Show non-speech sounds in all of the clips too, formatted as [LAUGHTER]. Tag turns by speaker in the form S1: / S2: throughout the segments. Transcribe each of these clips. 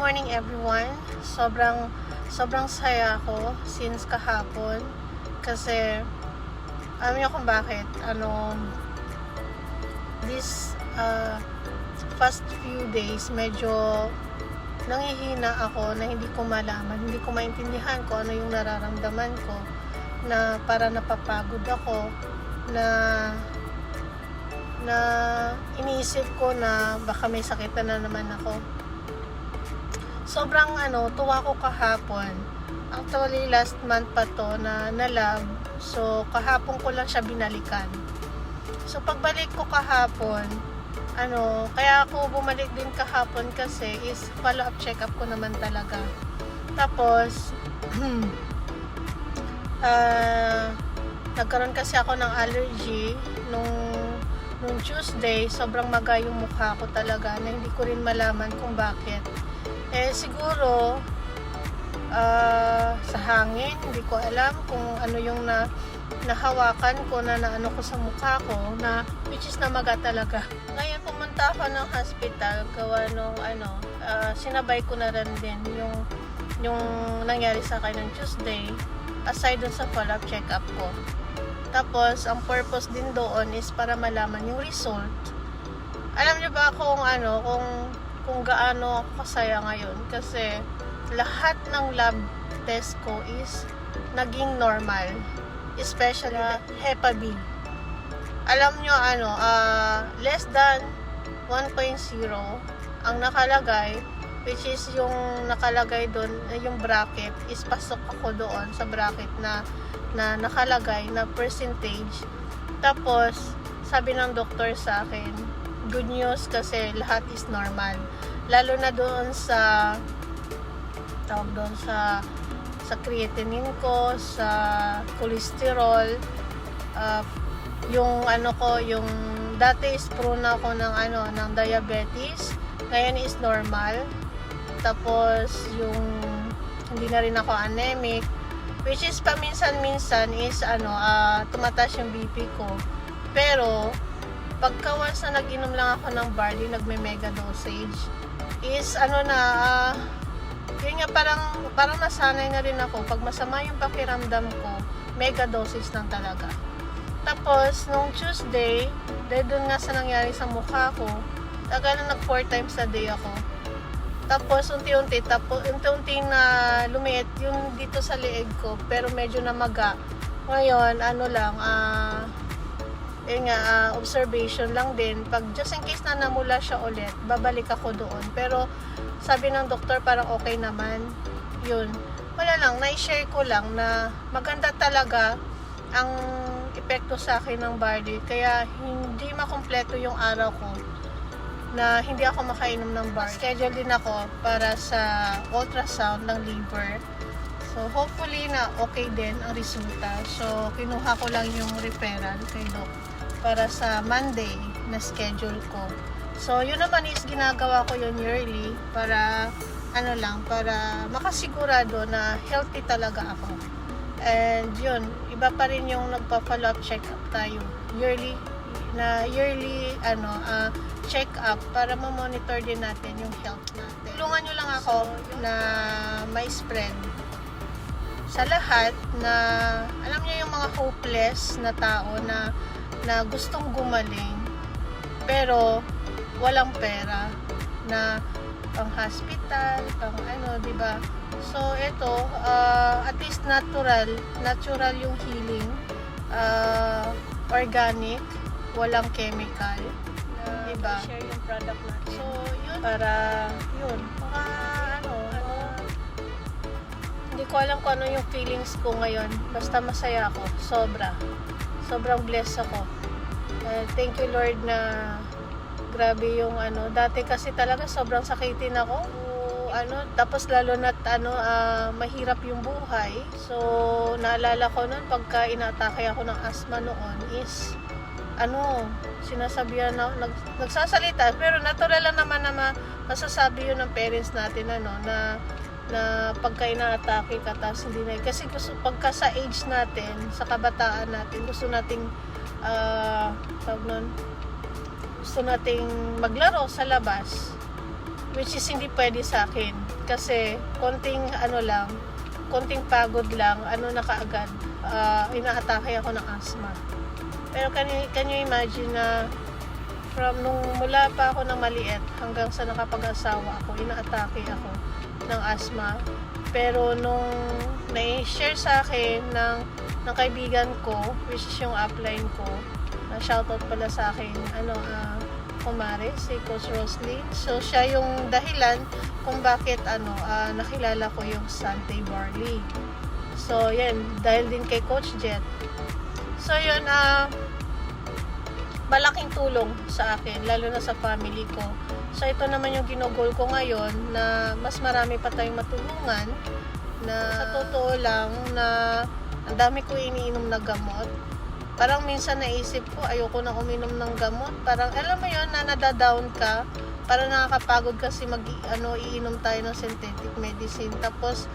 S1: morning everyone. Sobrang sobrang saya ako since kahapon kasi alam niyo kung bakit ano this uh, past few days medyo nangihina ako na hindi ko malaman, hindi ko maintindihan kung ano yung nararamdaman ko na para napapagod ako na na iniisip ko na baka may sakit na naman ako sobrang ano, tuwa ko kahapon. Actually, last month pa to na na-love. So, kahapon ko lang siya binalikan. So, pagbalik ko kahapon, ano, kaya ako bumalik din kahapon kasi is follow-up check-up ko naman talaga. Tapos, [CLEARS THROAT] ah, nagkaroon kasi ako ng allergy nung nung Tuesday, sobrang maga yung mukha ko talaga na hindi ko rin malaman kung bakit. Eh siguro ah, sa hangin, hindi ko alam kung ano yung na nahawakan ko na naano ko sa mukha ko na which is namaga talaga. [LAUGHS] Ngayon pumunta ako ng hospital gawa nung ano, ah, sinabay ko na rin din yung yung nangyari sa akin ng Tuesday aside dun sa follow-up check-up ko. Tapos, ang purpose din doon is para malaman yung result. Alam niyo ba kung ano, kung kung gaano ako kasaya ngayon. Kasi lahat ng lab test ko is naging normal. Especially HEPA B. Alam nyo ano ah, less than 1.0 ang nakalagay which is yung nakalagay doon yung bracket is pasok ako doon sa bracket na na nakalagay na percentage. Tapos sabi ng doktor sa akin good news kasi lahat is normal. Lalo na doon sa tawag doon sa sa creatinine ko, sa cholesterol, uh, yung ano ko, yung dati is prone ako ng ano, ng diabetes. Ngayon is normal. Tapos yung hindi na rin ako anemic which is paminsan-minsan is ano, uh, tumataas yung BP ko. Pero pagka once na nag-inom lang ako ng barley, nagme-mega dosage, is ano na, ah, yun nga parang, parang nasanay na rin ako. Pag masama yung pakiramdam ko, mega dosage lang talaga. Tapos, nung Tuesday, dahil dun nga sa nangyari sa mukha ko, tagal na nag 4 times a day ako. Tapos, unti-unti, tapos, unti-unti na lumiit yung dito sa leeg ko, pero medyo namaga. Ngayon, ano lang, ah, yun nga, ah, observation lang din. Pag just in case na namula siya ulit, babalik ako doon. Pero sabi ng doktor parang okay naman. Yun. Wala lang, na-share ko lang na maganda talaga ang epekto sa akin ng barley. Kaya hindi makumpleto yung araw ko na hindi ako makainom ng barley. Schedule din ako para sa ultrasound ng liver. So, hopefully na okay din ang resulta. So, kinuha ko lang yung referral kay Doc para sa Monday na schedule ko. So, yun naman is ginagawa ko yun yearly para ano lang, para makasigurado na healthy talaga ako. And yun, iba pa rin yung nagpa-follow up check up tayo. Yearly na yearly ano ah, check up para ma-monitor din natin yung health natin. Tulungan nyo lang ako na may spread sa lahat na alam niyo yung mga hopeless na tao na na gustong gumaling pero walang pera na pang hospital, pang ano, 'di ba? So ito, uh, at least natural, natural yung healing. Uh, organic, walang chemical. Uh, 'di ba?
S2: share yung product natin.
S1: So, yun para yun, para ano, ano hindi ko alam kung ano yung feelings ko ngayon. Basta masaya ako, sobra. Sobrang blessed ako. Uh, thank you Lord na grabe yung ano, dati kasi talaga sobrang sakitin ako. Ano, tapos lalo na ano, ah, mahirap yung buhay. So, naalala ko noon pagka inatake ako ng asthma noon is ano, sinasabihan na, nag, nagsasalita, pero natural lang naman na ma- masasabi yun ng parents natin, ano, na, na pagka inaatake ka, tapos hindi na, kasi gusto, pagka sa age natin, sa kabataan natin, gusto nating, ah, tawag nun, gusto nating maglaro sa labas, which is hindi pwede sa akin. Kasi konting ano lang konting pagod lang ano na kaagad uh, inaatake ako ng asthma. Pero can you, can you imagine na from nung mula pa ako ng maliit hanggang sa nakapag-asawa ako inaatake ako ng asthma pero nung na-share sa akin ng, ng kaibigan ko which is yung upline ko uh, shoutout pala sa akin ano ah kumare, si Coach Roslyn. So, siya yung dahilan kung bakit ano, ah, nakilala ko yung Sante Barley. So, yan, dahil din kay Coach Jet. So, yun, ah, malaking tulong sa akin, lalo na sa family ko. So, ito naman yung ginugol ko ngayon na mas marami pa tayong matulungan na sa totoo lang na ang dami ko iniinom na gamot. Parang minsan naisip ko ayoko na uminom ng gamot. Parang alam mo yon na nadadown ka. Parang nakakapagod kasi mag ano iinom tayo ng synthetic medicine. Tapos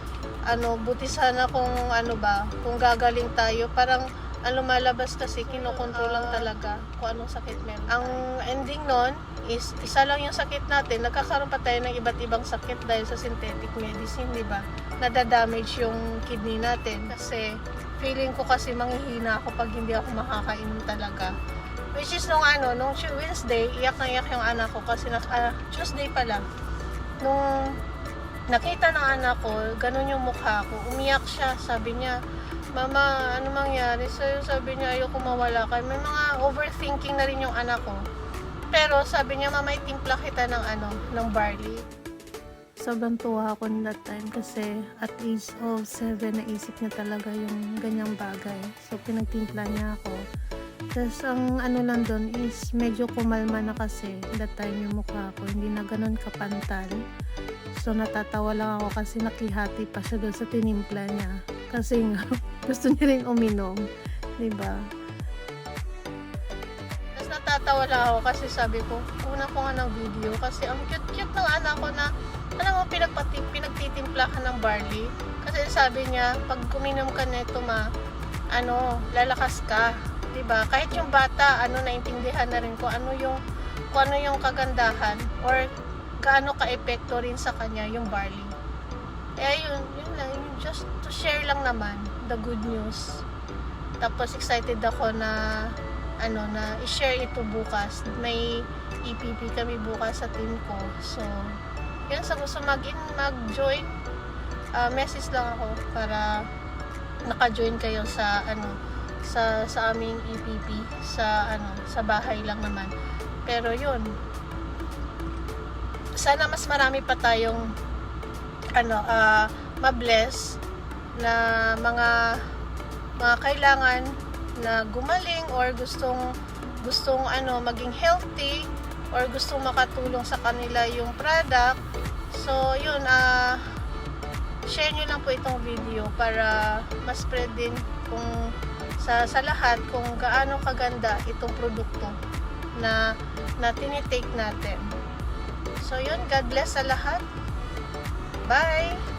S1: ano buti sana kung ano ba kung gagaling tayo. Parang ang lumalabas kasi kinokontrol lang talaga kung anong sakit meron ang ending nun is isa lang yung sakit natin. Nagkakaroon pa tayo ng iba't ibang sakit dahil sa synthetic medicine di ba? Nadadamage yung kidney natin. Kasi feeling ko kasi manghihina ako pag hindi ako makakainom talaga. Which is nung ano, nung Wednesday, iyak na iyak yung anak ko kasi na, ah, Tuesday pala. Nung nakita ng anak ko, ganun yung mukha ko, umiyak siya, sabi niya, Mama, ano mangyari sa'yo? Sabi niya, ayoko mawala ka. May mga overthinking na rin yung anak ko. Pero sabi niya, Mama, itimpla kita ng ano, ng barley sobrang tuwa ako that time kasi at age of 7 naisip niya talaga yung ganyang bagay. So, pinagtimpla niya ako. Tapos, ang ano lang doon is medyo kumalma na kasi that time yung mukha ko. Hindi na ganun kapantal. So, natatawa lang ako kasi nakihati pa siya doon sa tinimpla niya. Kasi nga, [LAUGHS] gusto niya rin uminom. 'di ba? Tapos natatawa lang ako kasi sabi ko, una ko nga ng video kasi ang cute-cute ng anak ko na alam mo, pinagpati, pinagtitimpla ka ng barley. Kasi sabi niya, pag kuminom ka nito ma, ano, lalakas ka. ba Kahit yung bata, ano, naintindihan na rin ko ano yung, kung ano yung kagandahan or gaano ka-epekto rin sa kanya yung barley. Eh, yun, yun lang, just to share lang naman the good news. Tapos excited ako na ano na i-share ito bukas. May EPP kami bukas sa team ko. So, yun sa gusto mag-in, mag-join, uh, message lang ako para naka-join kayo sa ano sa sa aming EPP sa ano sa bahay lang naman. Pero yun. Sana mas marami pa tayong ano uh, ma-bless na mga mga kailangan na gumaling or gustong gustong ano maging healthy or gustong makatulong sa kanila yung product So, yun, ah, uh, share nyo lang po itong video para mas spread din kung sa, sa lahat kung gaano kaganda itong produkto na, na tinitake natin. So, yun, God bless sa lahat. Bye!